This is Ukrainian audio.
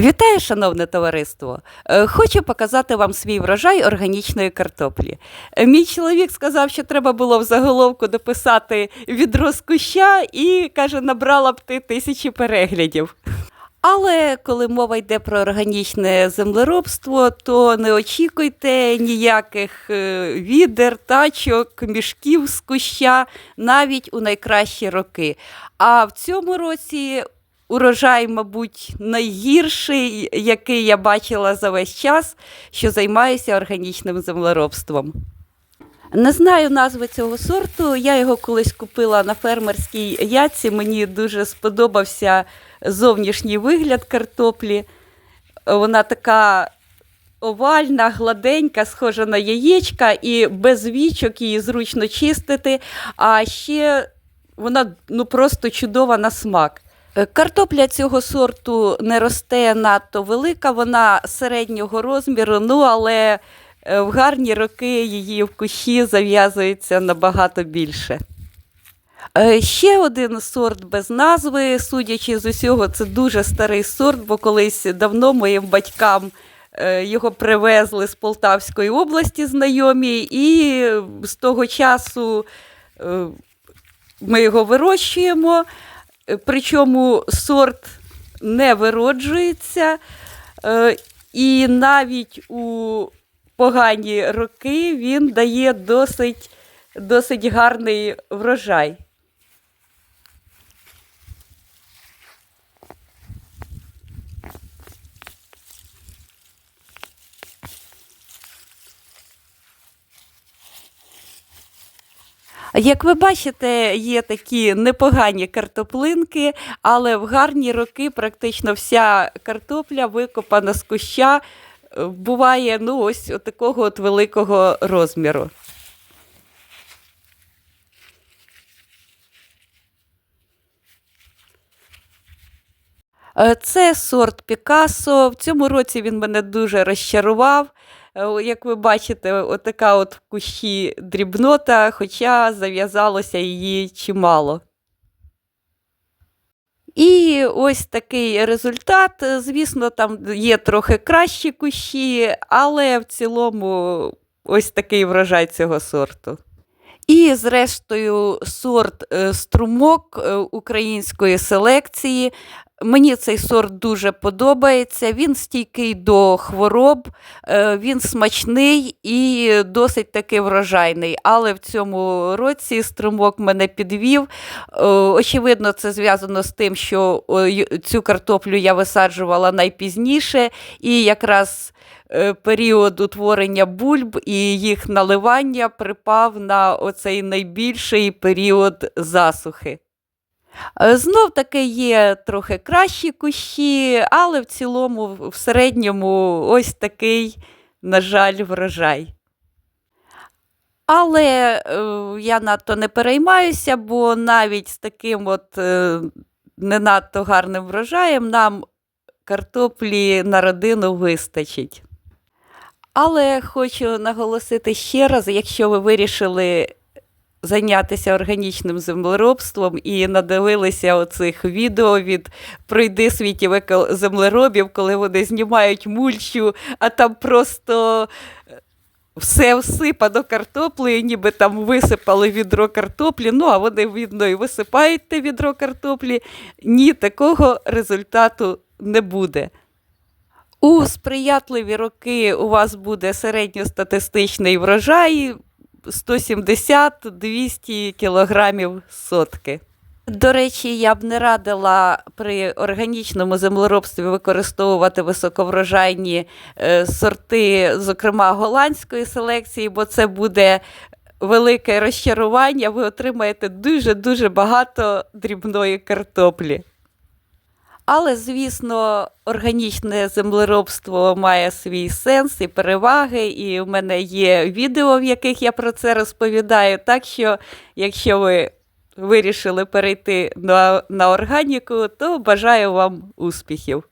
Вітаю, шановне товариство! Е, Хочу показати вам свій врожай органічної картоплі. Е, Мій чоловік сказав, що треба було в заголовку дописати відро з куща і каже, набрала б ти тисячі переглядів. Але коли мова йде про органічне землеробство, то не очікуйте ніяких е, відер, тачок, мішків з куща навіть у найкращі роки. А в цьому році урожай, мабуть, найгірший, який я бачила за весь час, що займаюся органічним землеробством. Не знаю назви цього сорту. Я його колись купила на фермерській яці. Мені дуже сподобався зовнішній вигляд картоплі. Вона така овальна, гладенька, схожа на яєчка, і без вічок її зручно чистити. А ще вона ну, просто чудова на смак. Е, Картопля цього сорту не росте надто велика, вона середнього розміру, ну але е, в гарні роки її в кущі зав'язується набагато більше. Е, Ще один сорт без назви, судячи з усього, це дуже старий сорт, бо колись давно моїм батькам його привезли з Полтавської області знайомі, і з того часу ми його вирощуємо. Е, Причому сорт не вироджується, е, і навіть у погані роки він дає досить, досить гарний врожай. Як ви бачите, є такі непогані картоплинки, але в гарні роки практично вся картопля викопана з куща е, буває ну, ось такого от великого розміру. Е, Це сорт Пікассо. В цьому році він мене дуже розчарував. Е, Як ви бачите, отака от в кущі дрібнота, хоча зав'язалося її чимало. І ось такий результат. Звісно, там є трохи кращі кущі, але в цілому ось такий врожай цього сорту. І, зрештою, сорт е, струмок е, української селекції. Мені цей сорт дуже подобається. Він стійкий до хвороб, е, він смачний і досить таки врожайний. Але в цьому році струмок мене підвів. Е, Очевидно, це зв'язано з тим, що цю картоплю я висаджувала найпізніше, і якраз е, період утворення бульб і їх наливання припав на оцей найбільший період засухи. Е, Знов таки є трохи кращі кущі, але в цілому, в- в середньому, ось такий, на жаль, врожай. Але е, я надто не переймаюся, бо навіть з таким от е, не надто гарним врожаєм нам картоплі на родину вистачить. Але хочу наголосити ще раз, якщо ви вирішили зайнятися органічним землеробством і надивилися оцих відео від пройди світів землеробів, коли вони знімають мульчу, а там просто е, все всипано картоплею, ніби там висипали відро картоплі. Ну, а вони, видно, і висипають те відро картоплі. Ні, такого результату не буде. У сприятливі роки у вас буде середньостатистичний врожай 170-200 кілограмів сотки. До речі, я б не радила при органічному землеробстві використовувати високоврожайні е, сорти, зокрема голландської селекції, бо це буде велике розчарування. Ви отримаєте дуже-дуже багато дрібної картоплі. Але, звісно, органічне землеробство має свій сенс і переваги, і в мене є відео, в яких я про це розповідаю. Так що, якщо ви вирішили перейти на, на органіку, то бажаю вам успіхів.